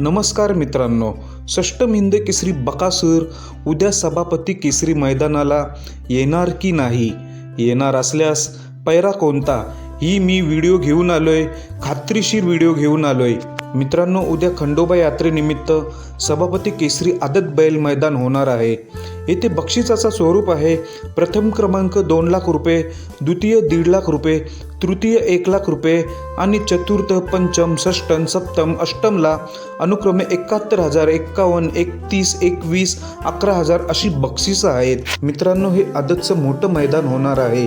नमस्कार मित्रांनो. षष्टम हिंद केसरी बकासूर उद्या सभापती केसरी मैदानाला येणार की नाही? येणार असल्यास पैरा कोणता? ही मी व्हिडिओ घेऊन आलोय खात्रीशीर व्हिडिओ घेऊन आलोय. मित्रांनो उद्या खंडोबा यात्रेनिमित्त सभापती केसरी आदत बैल मैदान होणार आहे. येथे बक्षिसाचा स्वरूप आहे. प्रथम क्रमांक दोन लाख रुपये द्वितीय दीड लाख रुपये तृतीय एक लाख रुपये आणि चतुर्थ पंचम षष्टम सप्तम अष्टमला अनुक्रमे एकाहत्तर हजार एक्कावन्न एकतीस एकवीस अकरा हजार अशी बक्षिसं आहेत. मित्रांनो हे आदतचं मोठं मैदान होणार आहे.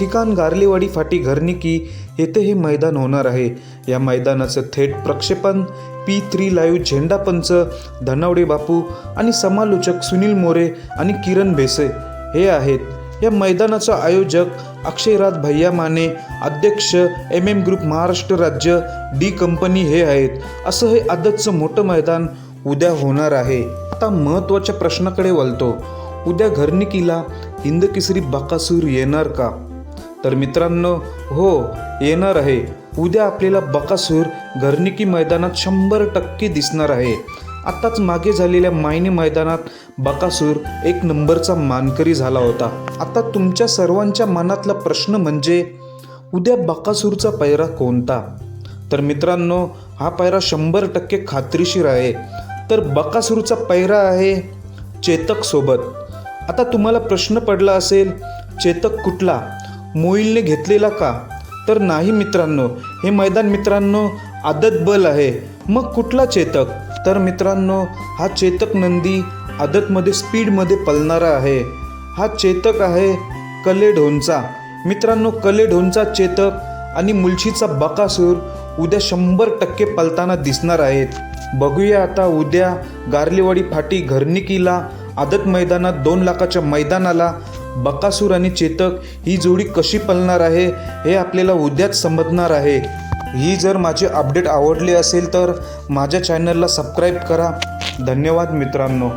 ठिकाण गारलेवाडी फाटी घरनिकी येथे हे मैदान होणार आहे. या मैदानाचं थेट प्रक्षेपण पी थ्री लाईव्ह झेंडापंच धनावडे बापू आणि समालोचक सुनील मोरे आणि किरण भेसे हे आहेत. या मैदानाचा आयोजक अक्षयराज भैया माने अध्यक्ष एम एम ग्रुप महाराष्ट्र राज्य डी कंपनी हे आहेत. असं हे आदतचं मोठं मैदान उद्या होणार आहे. आता महत्त्वाच्या प्रश्नाकडे वळतो. उद्या घरनिकीला हिंदकेसरी बाकासूर बकासूर येणार का? तर मित्रांनो हो येणार आहे. उद्या आपल्याला बकासूर घरनिकी मैदानात शंभर टक्के दिसणार आहे. आत्ताच मागे झालेल्या मायनी मैदानात बकासूर एक नंबरचा मानकरी झाला होता. आता तुमच्या सर्वांच्या मनातला प्रश्न म्हणजे उद्या बकासूरचा पैरा कोणता? तर मित्रांनो हा पैरा शंभर टक्के खात्रीशीर आहे. तर बकासूरचा पैरा आहे चेतक सोबत. आता तुम्हाला प्रश्न पडला असेल चेतक कुठला? मोईलने घेतलेला का? तर नाही मित्रांनो हे मैदान मित्रांनो आदत बल आहे. मग कुठला चेतक? तर मित्रांनो हा चेतक नंदी आदतमध्ये स्पीडमध्ये पलणारा आहे. हा चेतक आहे कले ढोंचा मित्रांनो कले ढोंचा चेतक आणि मुलशीचा बकासूर उद्या शंभर टक्के पलताना दिसणार आहेत. बघूया आता उद्या गारलेवाडी फाटी घरनिकीला आदत मैदानात दोन लाखाच्या मैदानाला बकासूर आणि चेतक ही जोडी कशी पलणार आहे हे आपल्याला उद्याच समजणार आहे. ही जर माझे अपडेट आवडले असेल तर माझ्या चॅनलला सबस्क्राईब करा. धन्यवाद मित्रांनो.